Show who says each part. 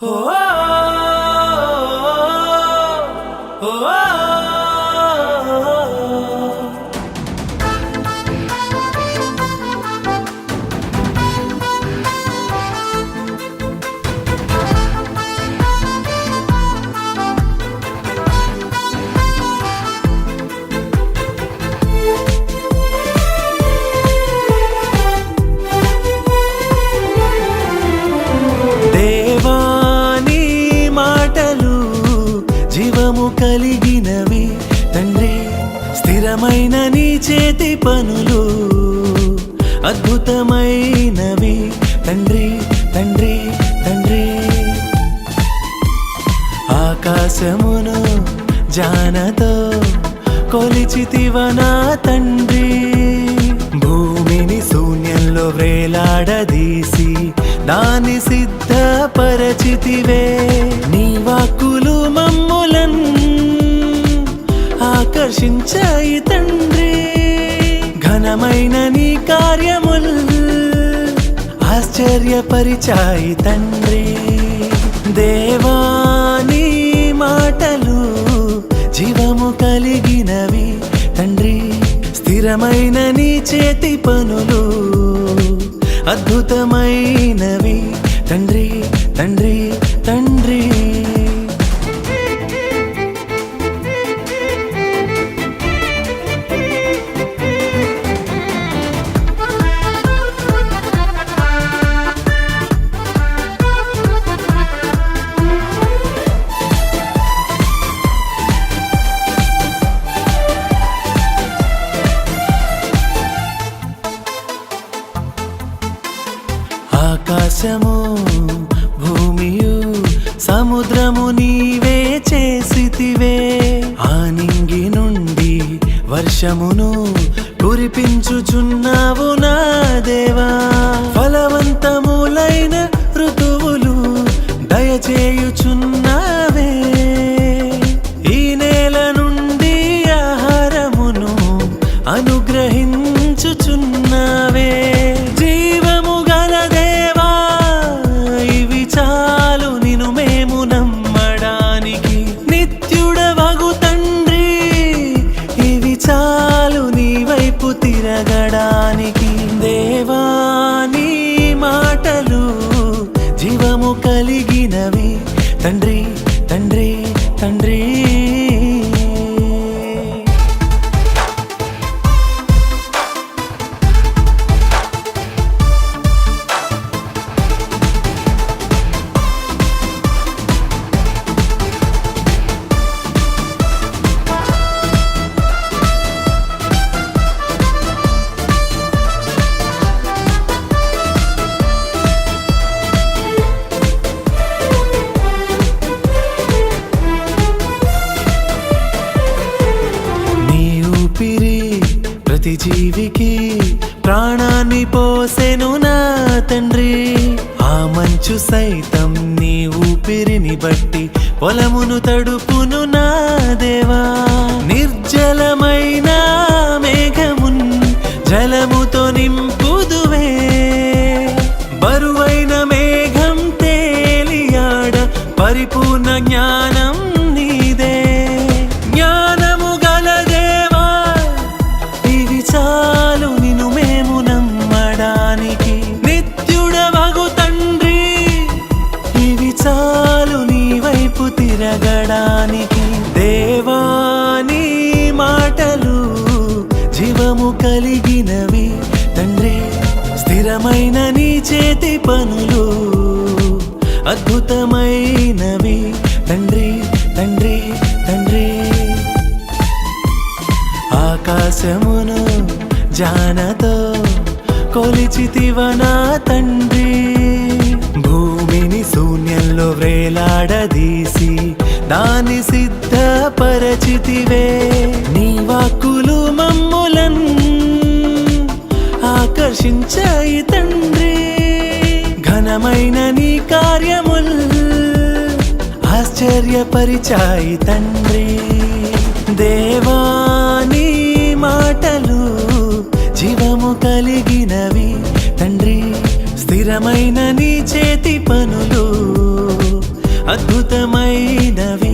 Speaker 1: దేవాని కలిగినవి తండ్రి స్థిరమైన నీ చేతి పనులు అద్భుతమైనవి తండ్రి తండ్రి తండ్రి. ఆకాశమును జానతో కొలిచితివనా తండ్రి. భూమిని శూన్యంలో వేలాడదీసి దాని సిద్ధపరచితివే. నీ వాక్కులు ఆకర్షించాయి తండ్రి. ఘనమైన నీ కార్యముల్ ఆశ్చర్యపరిచాయి తండ్రి. దేవాని మాటలు జీవము కలిగినవి తండ్రి. స్థిరమైన నీ చేతి పనులు అద్భుతమైన ఆకాశము భూమియు సముద్రము నీవే చేసితివే. ఆనింగి నుండి వర్షమును కురిపించుచున్నావు నా దేవా. ఫలవంతములైన ఋతువులు దయచేయుచున్నా తండ్రి తండ్రి తండ్రి. జీవికి ప్రాణాన్ని పోసెను నా తండ్రి. ఆ మంచు సైతం నీ ఊపిరిని బట్టి పొలమును తడుపును నా దేవా. నిర్జలమైన మేఘమున్ జలముతో నింపుదువే. బరువైన మేఘం తేలియాడ పరిపూర్ణ జ్ఞానం కలిగినవి తండ్రి స్థిరమైన నీ చేతి పనులు అద్భుతమైనవి తండ్రి తండ్రి తండ్రి. ఆకాశమును జానతో కొలిచితివనా తండ్రి. భూమిని శూన్యంలో వ్రేలాడదీసి దాని సిద్ధపరచితివే. నీ వాక్కులు మమ్ములన్ దర్శించాయి తండ్రి. ఘనమైన నీ కార్యముల్ ఆశ్చర్యపరిచాయి తండ్రి. దేవాని మాటలు జీవము కలిగినవి తండ్రి. స్థిరమైన నీ చేతి పనులు అద్భుతమైనవి